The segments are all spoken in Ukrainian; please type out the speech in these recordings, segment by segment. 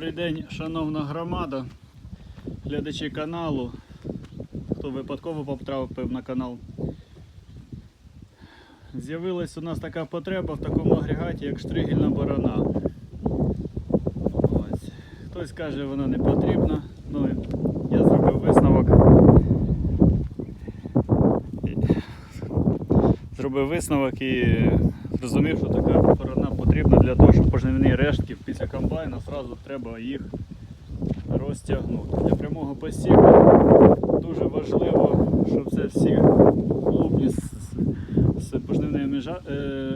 Добрий день, шановна громада, глядачі каналу, хто випадково потрапив на канал. З'явилась у нас така потреба в такому агрегаті, як штригельна борона. Ось. Хтось каже, вона не потрібна. Ну, я зробив висновок. Зробив висновок і зрозумів, що така для того, щоб пожнивні рештки після комбайна одразу треба їх розтягнути. Для прямого посіву дуже важливо, щоб це всі клубні з, пожнивними е,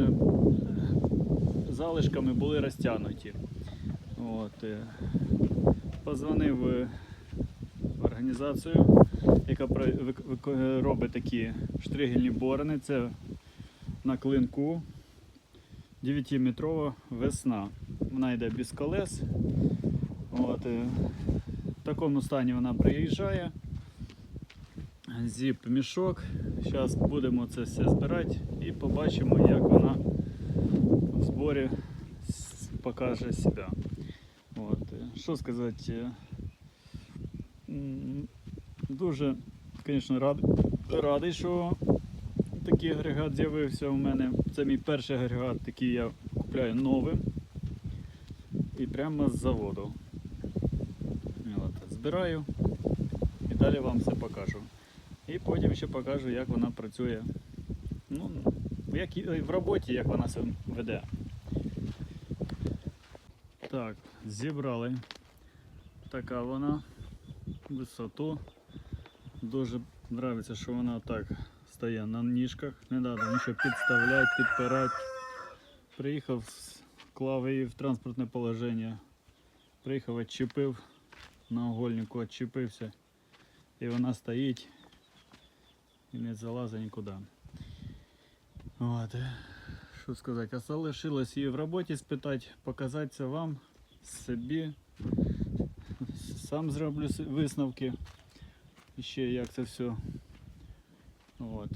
залишками були розтягнуті. От, е, позвонив е, в організацію, яка робить такі штригельні борони. Це на клинку 9-метрова весна. Вона йде без колес. От, е, в такому стані вона приїжджає. Зіп мішок. Зараз будемо це все збирати і побачимо, як вона в зборі покаже себе. От. е, Що сказати? е, Дуже, звісно, рад, радий, що такий агрегат з'явився у мене. Це мій перший агрегат, який я купляю новим. І прямо з заводу. От, збираю і далі вам все покажу. І потім ще покажу, як вона працює. Ну, як в роботі, як вона себе веде. Так, зібрали. Така вона. Висоту. Дуже подобається, що вона так стає на ніжках. Не треба нічого підставляти, підпирати. Приїхав, клав її в транспортне положення. Приїхав, відчепив на огольнику, відчепився. І вона стоїть і не залазить нікуди. От. Що сказати, а залишилось її в роботі спитати, показати вам, собі. Сам зроблю висновки. Ще як це все. От.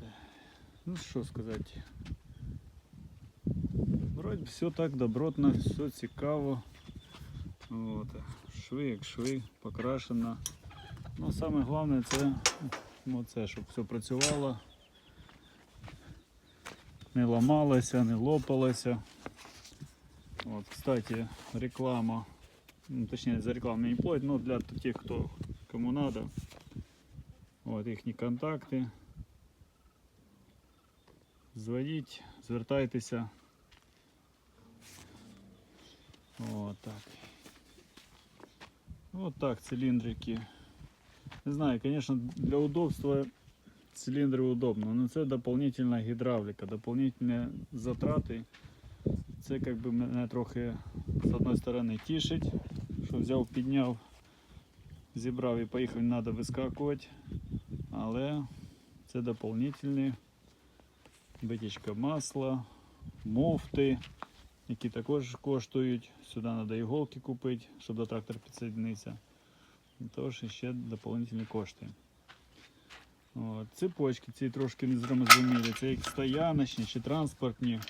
Ну що сказати. Вроді все так добротно, все цікаво. От. Шви як шви, покрашено. Ну саме головне це ну, це, щоб все працювало. Не ламалося, не лопалося. От, кстати, реклама. Ну, точнее, за рекламу не платят, но для тех, кто кому надо. Вот їхні контакти. Звоніть, звертайтеся. Вот так. Так, цилиндрики. Не знаю, конечно, для удобства цилиндры удобно, но це дополнительна гідравліка, дополнительні затрати. Це как би мене трохи з одної сторони тішить, що взяв, підняв, зібрав і поїхав, не треба вискакувати. Але це дополнительні витічка масла, муфти, які також коштують. Сюди треба іголки купити, щоб до трактора підсоединитися. Тож ще дополнительні кошти. От. Цепочки ці трошки не зрозумілі. Це як стояночні чи транспортні.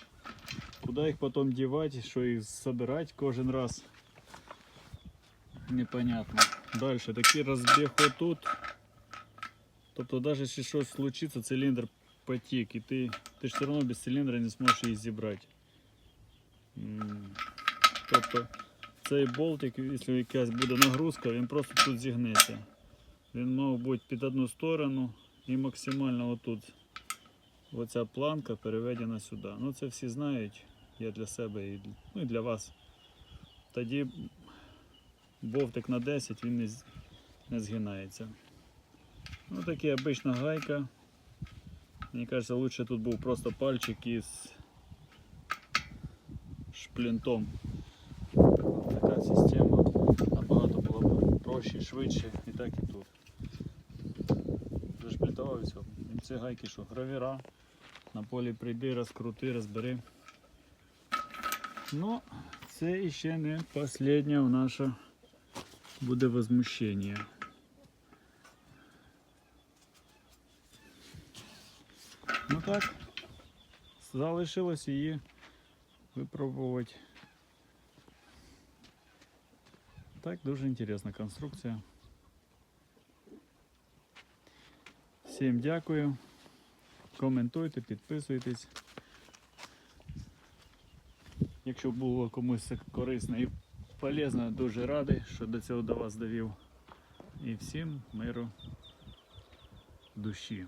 Куда їх потім дівати, що їх збирати кожен раз. Непонятно. Далі такий розбіг отут. Тобто навіть якщо щось случиться, циліндр потік і ти, ти ж все одно без циліндра не зможеш її зібрати. Тобто цей болтик, якщо якась буде нагрузка, він просто тут зігнеться. Він мав бути під одну сторону і максимально отут. Оця планка переведена сюди. Ну це всі знають. Я для себе і, ну, і для вас. Тоді бовтик на 10 він не, не згинається. Ну такі обична гайка. Мені кажется, лучше тут був просто пальчик із шплінтом. Така система набагато було б проще, швидше і так і тут. Зашплітував і все. І Ці гайки що, гравіра. На полі прийди, розкрути, розбери. Ну, це іще не останнє наше буде возмущення. Ну так, залишилось її випробувати. так дуже інтересна конструкція. Всім дякую. Коментуйте, підписуйтесь. Якщо було комусь корисно і полезно, дуже радий, що до цього до вас довів. І всім миру душі.